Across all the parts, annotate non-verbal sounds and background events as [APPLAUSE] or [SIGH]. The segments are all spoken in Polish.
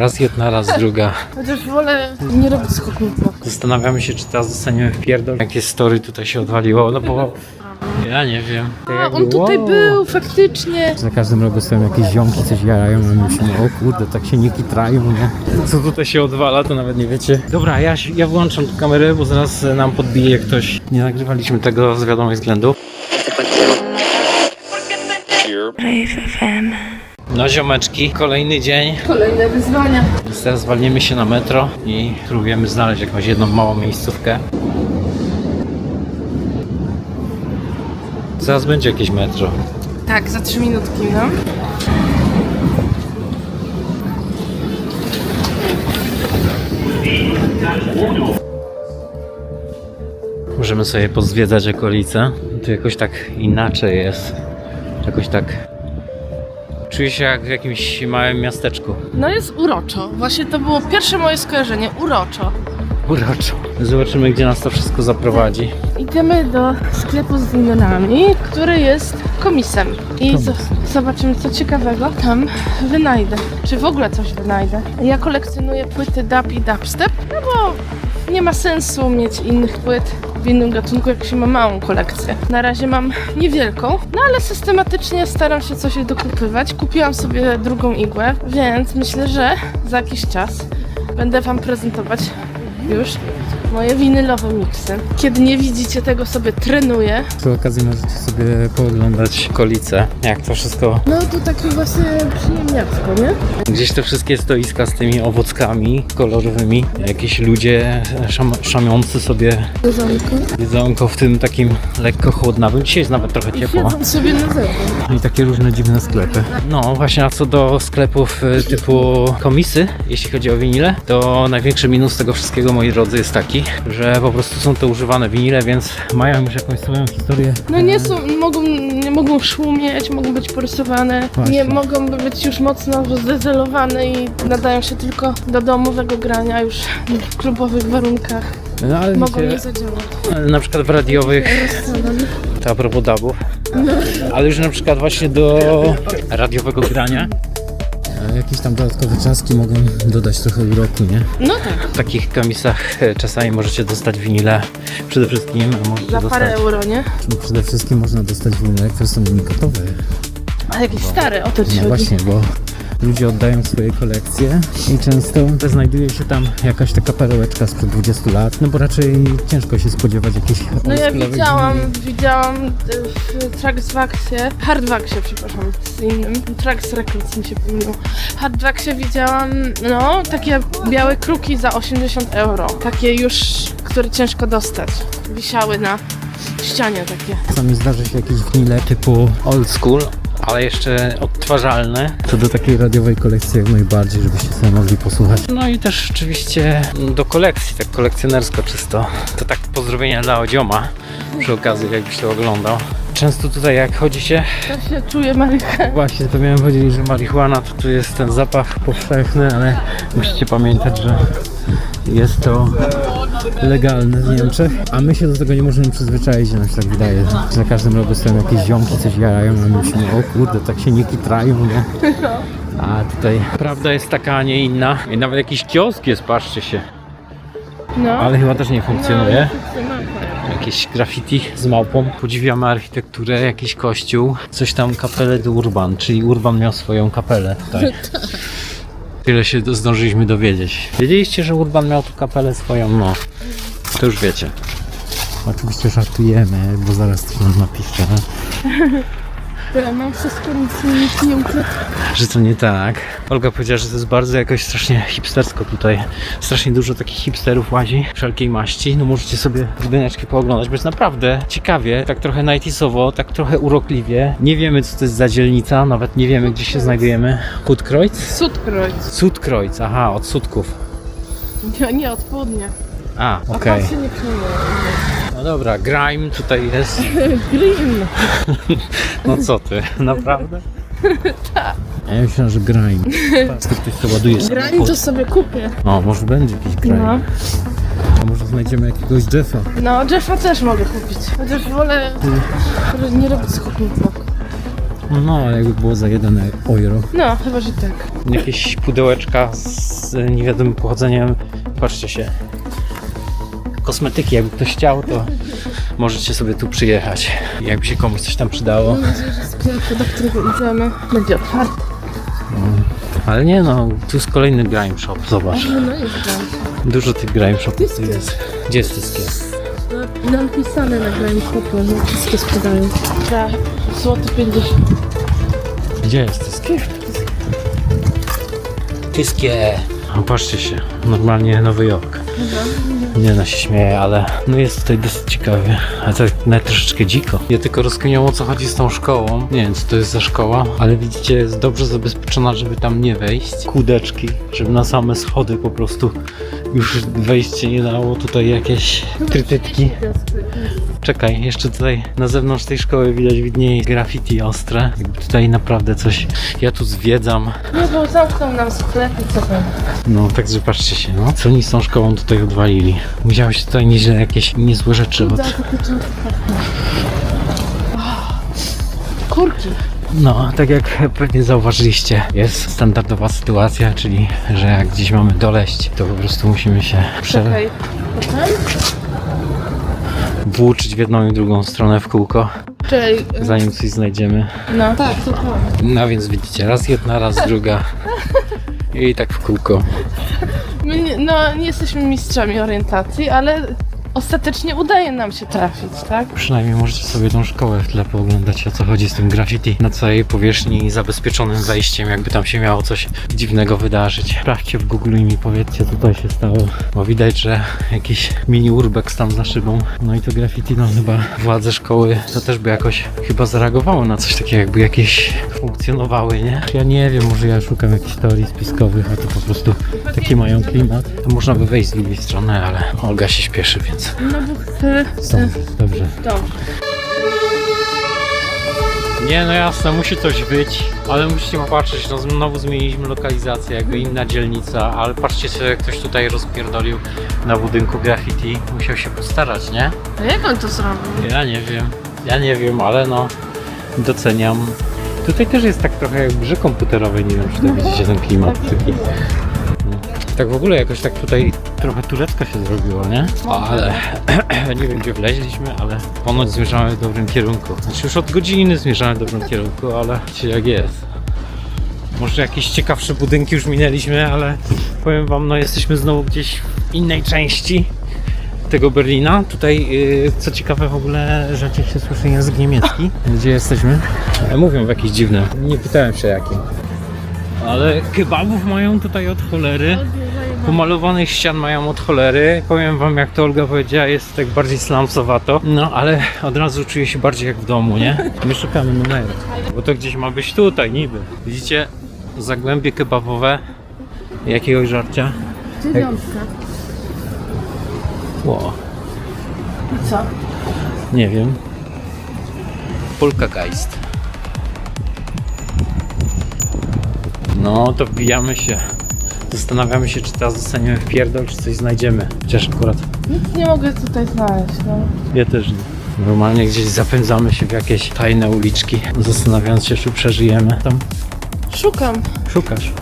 Raz jedna, raz druga. Chociaż wolę nie robić skoku w bok. Zastanawiamy się, czy teraz dostaniemy w pierdol. Jakie story tutaj się odwaliło, no bo... Ja nie wiem. A, on tutaj był, faktycznie. Za każdym razem stoją jakieś ziomki, coś jarają, a my myślimy, o kurde, tak się nie kitrają, nie? Co tutaj się odwala, to nawet nie wiecie. Dobra, ja, się- ja włączam tu kamerę, bo zaraz nam podbije ktoś. Nie nagrywaliśmy tego z wiadomych względów. No ziomeczki, kolejny dzień. Kolejne wyzwania. Teraz zwalniemy się na metro i próbujemy znaleźć jakąś jedną małą miejscówkę. Zaraz będzie jakieś metro. Tak, za trzy minutki, no. Możemy sobie pozwiedzać okolice. Tu jakoś tak inaczej jest. Jakoś tak. Czuję się jak w jakimś małym miasteczku. No jest uroczo. Właśnie to było pierwsze moje skojarzenie. Uroczo. Uroczo. Zobaczymy, gdzie nas to wszystko zaprowadzi. Idziemy do sklepu z winylami, który jest komisem. I z- zobaczymy, co ciekawego tam wynajdę. Czy w ogóle coś wynajdę. Ja kolekcjonuję płyty dub i dubstep, no bo nie ma sensu mieć innych płyt w innym gatunku, jak się ma małą kolekcję. Na razie mam niewielką, no ale systematycznie staram się coś dokupywać. Kupiłam sobie drugą igłę, więc myślę, że za jakiś czas będę Wam prezentować już moje winylowe miksy. Kiedy nie widzicie tego, sobie trenuję. Przy okazji możecie sobie pooglądać okolice, jak to wszystko No to takie właśnie przyjemniacko, nie? Gdzieś te wszystkie stoiska z tymi owockami kolorowymi. Jakieś ludzie szam, szamiący sobie Jedzonko. jedzonko w tym takim lekko chłodnawym. Dzisiaj jest nawet trochę I ciepło. siedzą sobie na zewnątrz. I takie różne dziwne sklepy. No właśnie, a co do sklepów y, typu komisy, jeśli chodzi o winile, to największy minus tego wszystkiego, moi drodzy, jest taki, że po prostu są to używane winile, więc mają już jakąś swoją historię. No nie są, mogą, nie mogą szumieć, mogą być porysowane, Właśnie. nie mogą być już mocno zdezelowane i nadają się tylko do domowego grania już w klubowych warunkach. No ale Mogą wiecie, nie zadziałać. na przykład w radiowych. To a propos dubów. Ale już na przykład właśnie do radiowego grania. Jakieś tam dodatkowe czaski mogą dodać trochę uroku, nie? No tak, W takich komisach e, czasami możecie dostać winile. Przede wszystkim możecie za parę dostać. euro, nie? Przede wszystkim można dostać winile, które są unikatowe. A jakieś stare, o to ci No chodzi. właśnie, bo ludzie oddają swoje kolekcje i często znajduje się tam jakaś taka perełeczka sprzed 20 lat, no bo raczej ciężko się spodziewać jakichś No ja oldschoolowych widziałam, winili. widziałam y, w Traxwaxie, Hardwaxie, przepraszam, z innym, Trax Records mi się pomylił. Hardwaxie widziałam, no, takie białe kruki za 80 euro. Takie już, które ciężko dostać. Wisiały na ścianie takie. Czasami zdarzy się jakieś winile typu old school, ale jeszcze odtwarzalne. Co do takiej radiowej kolekcji jak najbardziej, żebyście sobie mogli posłuchać. No i też oczywiście do kolekcji, tak kolekcjonersko czysto. To tak pozdrowienia dla Odzioma przy okazji, jakbyś to oglądał. Często tutaj jak chodzicie, To się czuje marychę. właśnie to miałem powiedzieć, że marihuana to tu jest ten zapach powszechny, ale musicie pamiętać, że jest to legalne w Niemczech, a my się do tego nie możemy przyzwyczaić, nam się tak wydaje, za każdym razem stoją jakieś ziomki, coś jarają, a my myślimy, o kurde, tak się nie kitrają, nie? A tutaj prawda jest taka, a nie inna. I nawet jakiś kiosk jest, patrzcie się, No. ale chyba też nie funkcjonuje. No, Jakieś graffiti z małpą. Podziwiamy architekturę, jakiś kościół, coś tam kapelę do Urban, czyli Urban miał swoją kapelę tutaj. [LAUGHS] Tyle się do- zdążyliśmy dowiedzieć. Wiedzieliście, że Urban miał tu kapelę swoją? No, to już wiecie. Oczywiście żartujemy, bo zaraz coś nam napisze, Mam wszystko, nic, nic nie ukryte. że to nie tak. Olga powiedziała, że to jest bardzo jakoś strasznie hipstersko tutaj. Strasznie dużo takich hipsterów łazi, wszelkiej maści. No możecie sobie budyneczki pooglądać, bo jest naprawdę ciekawie, tak trochę nightisowo, tak trochę urokliwie. Nie wiemy, co to jest za dzielnica, nawet nie wiemy, gdzie się znajdujemy. Hutkreuz? Sudkreuz. Sudkreuz, aha, od sudków. Nie, nie od południa. A, A okej. pan się nie przejmuje. No dobra, grime tutaj jest. [LAUGHS] Green. No co ty, naprawdę? [LAUGHS] Ja myślałem, że grime. [LAUGHS] Tu ktoś to ładuje samochód. to sobie kupię. O, może będzie jakiś grime. No. A może znajdziemy jakiegoś Jeffa. No, Jeffa też mogę kupić. Chociaż wolę nie robić skoku w bok. No, ale jakby było za 1 euro. No, chyba, że tak. Jakieś pudełeczka z niewiadomym pochodzeniem. Patrzcie się. Kosmetyki, jakby ktoś chciał, to możecie sobie tu przyjechać. Jakby się komuś coś tam przydało. Mam nadzieję, że sklep, do którego idziemy, będzie otwarty. Ale nie no, tu jest kolejny grime shop, zobacz. No, no jest tam. Dużo tych grime shopów tu jest. Gdzie jest wszystkie? No, napisane na Grime Shopie, że wszystkie sprzedają. Za złoty 50. Gdzie jest wszystkie? Wszystkie. O, patrzcie się, normalnie Nowy Jork. Nie no się śmieję, ale no jest tutaj dosyć ciekawie. A tak nawet troszeczkę dziko. Ja tylko rozkminiam o co chodzi z tą szkołą. Nie wiem co to jest za szkoła, ale widzicie jest dobrze zabezpieczona, żeby tam nie wejść. Kółdeczki, żeby na same schody po prostu już wejście nie dało. Tutaj jakieś trytytki. Czekaj, jeszcze tutaj na zewnątrz tej szkoły widać widnieje graffiti ostre. Jakby tutaj naprawdę coś. Ja tu zwiedzam. Nie, bo zamknął nam sklep i co tam? No, także patrzcie się, no. Co oni z tą szkołą tutaj odwalili? Musiało się tutaj nieźle jakieś niezłe rzeczy od... Pieczątkę. Kurki. No, tak jak pewnie zauważyliście, jest standardowa sytuacja, czyli że jak gdzieś mamy doleść, to po prostu musimy się Czekaj. Potem? Przewłóczyć w jedną i drugą stronę w kółko, Czekaj. zanim coś znajdziemy. No. Tak, to to. No więc widzicie, raz jedna, raz druga. I tak w kółko. My nie, no, nie jesteśmy mistrzami orientacji, ale ostatecznie udaje nam się trafić, tak? Przynajmniej możecie sobie tą szkołę w tle pooglądać o co chodzi z tym graffiti na całej powierzchni zabezpieczonym wejściem, jakby tam się miało coś dziwnego wydarzyć. Sprawdźcie w Google i mi powiedzcie co tutaj się stało, bo widać, że jakiś mini urbex tam za szybą. No i to graffiti, no chyba władze szkoły to też by jakoś chyba zareagowało na coś takiego, jakby jakieś funkcjonowały, nie? Ja nie wiem, może ja szukam jakichś teorii spiskowych, a to po prostu taki mają klimat. Można by wejść z drugiej strony, ale Olga się śpieszy, więc No bo chcę... Dobrze, dobrze. Dobrze. Nie, no jasne, musi coś być, ale musicie popatrzeć, no znowu zmieniliśmy lokalizację, jakby inna dzielnica, ale patrzcie sobie, jak ktoś tutaj rozpierdolił na budynku graffiti, musiał się postarać, nie? A jak on to zrobił? Ja nie wiem, ja nie wiem, ale no, doceniam. Tutaj też jest tak trochę jak w grze komputerowej, nie wiem, czy to widzicie ten klimat taki. [LAUGHS] Tak w ogóle jakoś tak tutaj trochę turecka się zrobiło, nie? Ale [CLEARS THROAT] nie wiem gdzie wleźliśmy, ale ponoć zmierzamy w dobrym kierunku. Znaczy już od godziny zmierzamy w dobrym kierunku, ale wiecie jak jest. Może jakieś ciekawsze budynki już minęliśmy, ale powiem wam, no jesteśmy znowu gdzieś w innej części tego Berlina. Tutaj, yy, co ciekawe, w ogóle rzadciej się słyszy język niemiecki. Gdzie jesteśmy? E, Mówią w jakieś dziwne. Nie pytałem się jakim. Ale kebabów mają tutaj od cholery. Pomalowanych ścian mają od cholery. Powiem wam, jak to Olga powiedziała, jest tak bardziej slumsowato. No, ale od razu czuję się bardziej jak w domu, nie? My szukamy numeru. Bo to gdzieś ma być tutaj, niby. Widzicie? Zagłębie kebabowe. Jakiegoś żarcia. Dziewiątka. Ło, I co? nie wiem. Polkageist. No, to wbijamy się. Zastanawiamy się, czy teraz dostaniemy w pierdol, czy coś znajdziemy. Chociaż akurat Nic nie mogę tutaj znaleźć, no. ja też nie. Normalnie gdzieś zapędzamy się w jakieś tajne uliczki, zastanawiając się, czy przeżyjemy. Tam Szukam. szukasz.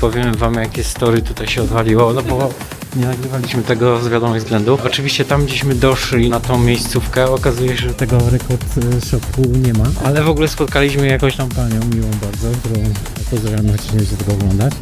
Powiem wam, jakie story tutaj się odwaliło, no bo nie nagrywaliśmy tego z wiadomych względów. Oczywiście tam, gdzieśmy doszli na tą miejscówkę, okazuje się, że tego rekord y, shopu nie ma. Ale w ogóle spotkaliśmy jakąś tam panią, miłą bardzo, którą pozdrawiam, chociaż będzie tego oglądać.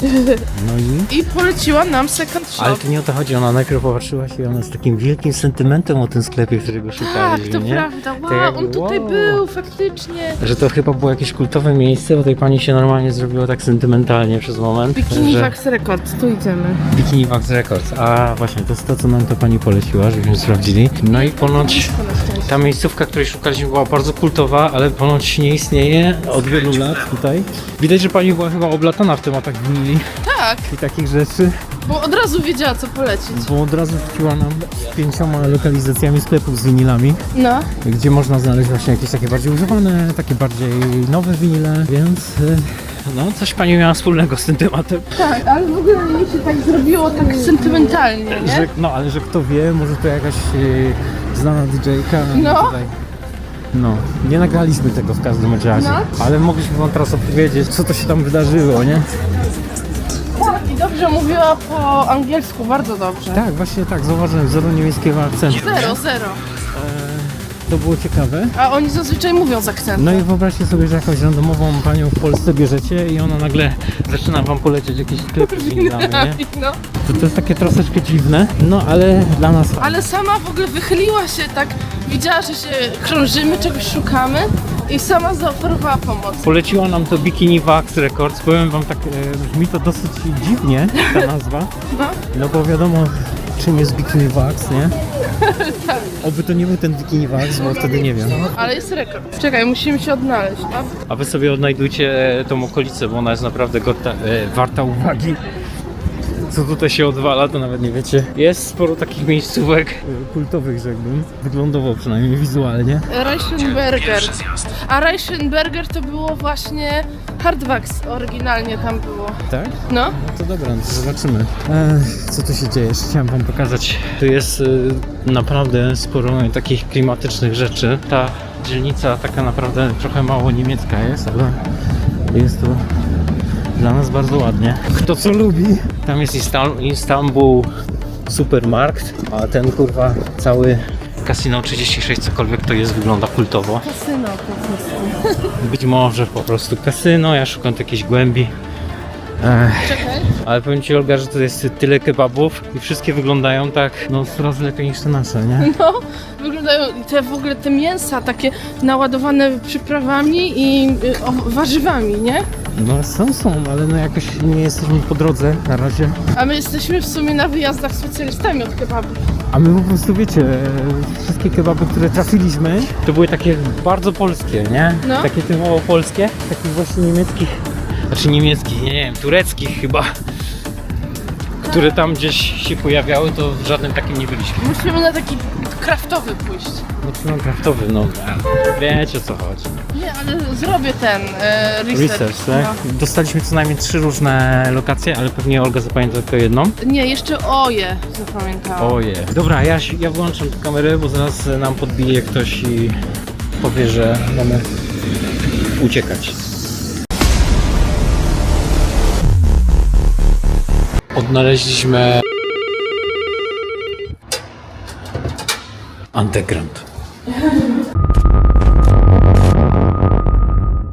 No i... I poleciła nam second shop. Ale to nie o to chodzi, ona najpierw popatrzyła się i ona z takim wielkim sentymentem o tym sklepie, którego Tak, szukaliśmy, to nie? prawda. To Wow, jakby, on tutaj wow. był, faktycznie. Że to chyba było jakieś kultowe miejsce, bo tej pani się normalnie zrobiło tak sentymentalnie przez moment. Bikini że... Wax Records, tu idziemy. Bikini Wax Records. A właśnie, to jest to, co nam to pani poleciła, żebyśmy sprawdzili. No i ponoć ta miejscówka, której szukaliśmy, była bardzo kultowa, ale ponoć nie istnieje od wielu lat tutaj. Widać, że pani była chyba oblatana w tematach winili Tak, i takich rzeczy, bo od razu wiedziała co polecić. bo od razu wróciła nam z pięcioma lokalizacjami sklepów z winilami, No, gdzie można znaleźć właśnie jakieś takie bardziej używane, takie bardziej nowe winile, więc y, no coś pani miała wspólnego z tym tematem. tak, ale w ogóle mi się tak zrobiło tak sentymentalnie, nie? Że, no ale że kto wie, może to jakaś y, znana DJ-ka No. tutaj No, nie nagraliśmy tego w każdym razie, No. ale mogliśmy wam teraz opowiedzieć, co to się tam wydarzyło, nie? Tak, i dobrze mówiła po angielsku, bardzo dobrze. Tak, właśnie tak, zauważyłem, zero niemieckiego akcentu. Zero, zero. To było ciekawe. A oni zazwyczaj mówią z akcentem. No i wyobraźcie sobie, że jakąś randomową panią w Polsce bierzecie i ona nagle zaczyna wam polecieć jakieś sklepy z winami, nie? No. To, to jest takie troszeczkę dziwne, no ale dla nas Ale sama w ogóle wychyliła się tak, widziała, że się krążymy, czegoś szukamy i sama zaoferowała pomoc. Poleciła nam to Bikini Wax Records. Powiem wam tak, e, brzmi to dosyć dziwnie, ta [LAUGHS] nazwa. No. No bo wiadomo, czym jest Bikini Wax, nie? Oby to nie był ten Bikini Wax, bo wtedy nie wiem. Ale jest rekord. Czekaj, musimy się odnaleźć. no. A A wy sobie odnajdujcie e, tą okolicę, bo ona jest naprawdę gorta, e, warta uwagi. Co tutaj się odwala, to nawet nie wiecie. Jest sporo takich miejscówek e, kultowych, rzekłbym. Wyglądowo przynajmniej wizualnie. Reichenberger. A Reichenberger to było właśnie Hardwax oryginalnie tam było. Tak? No. No to dobra, no to zobaczymy. Ech, co tu się dzieje? Jeszcze chciałem wam pokazać. Tu jest y, naprawdę sporo takich klimatycznych rzeczy. Ta dzielnica taka naprawdę trochę mało niemiecka jest, ale jest tu dla nas bardzo ładnie. Kto co lubi. Tam jest Istan- Istanbul Supermarkt, a ten kurwa cały Casino 36 cokolwiek to jest wygląda kultowo. Kasyno po prostu. Być może po prostu kasyno, ja szukam jakiejś głębi. Ech. Czekaj. Ale powiem Ci Olga, że to jest tyle kebabów i wszystkie wyglądają tak, no coraz lepiej niż te nasze, nie? [LAUGHS] No, wyglądają te w ogóle te mięsa takie naładowane przyprawami i y, o, warzywami, nie? No są, są, ale no jakoś nie jesteśmy po drodze na razie. A my jesteśmy w sumie na wyjazdach specjalistami od kebabów. A my po prostu wiecie, wszystkie kebaby, które trafiliśmy, to były takie bardzo polskie, nie? No. Takie typowo polskie, takich właśnie niemieckich, znaczy niemieckich, nie, nie wiem, tureckich chyba. Które tam gdzieś się pojawiały, to w żadnym takim nie byliśmy. Musimy na taki kraftowy pójść. No, no kraftowy, no wiecie o co chodzi. Nie, ale zrobię ten e, research. Research, tak? Dostaliśmy co najmniej trzy różne lokacje, ale pewnie Olga zapamięta tylko jedną. No. Nie, jeszcze oje zapamiętałam. Oje. Dobra, ja, się- ja włączam tę kamerę, bo zaraz nam podbije ktoś i powie, że mamy uciekać. Odnaleźliśmy underground.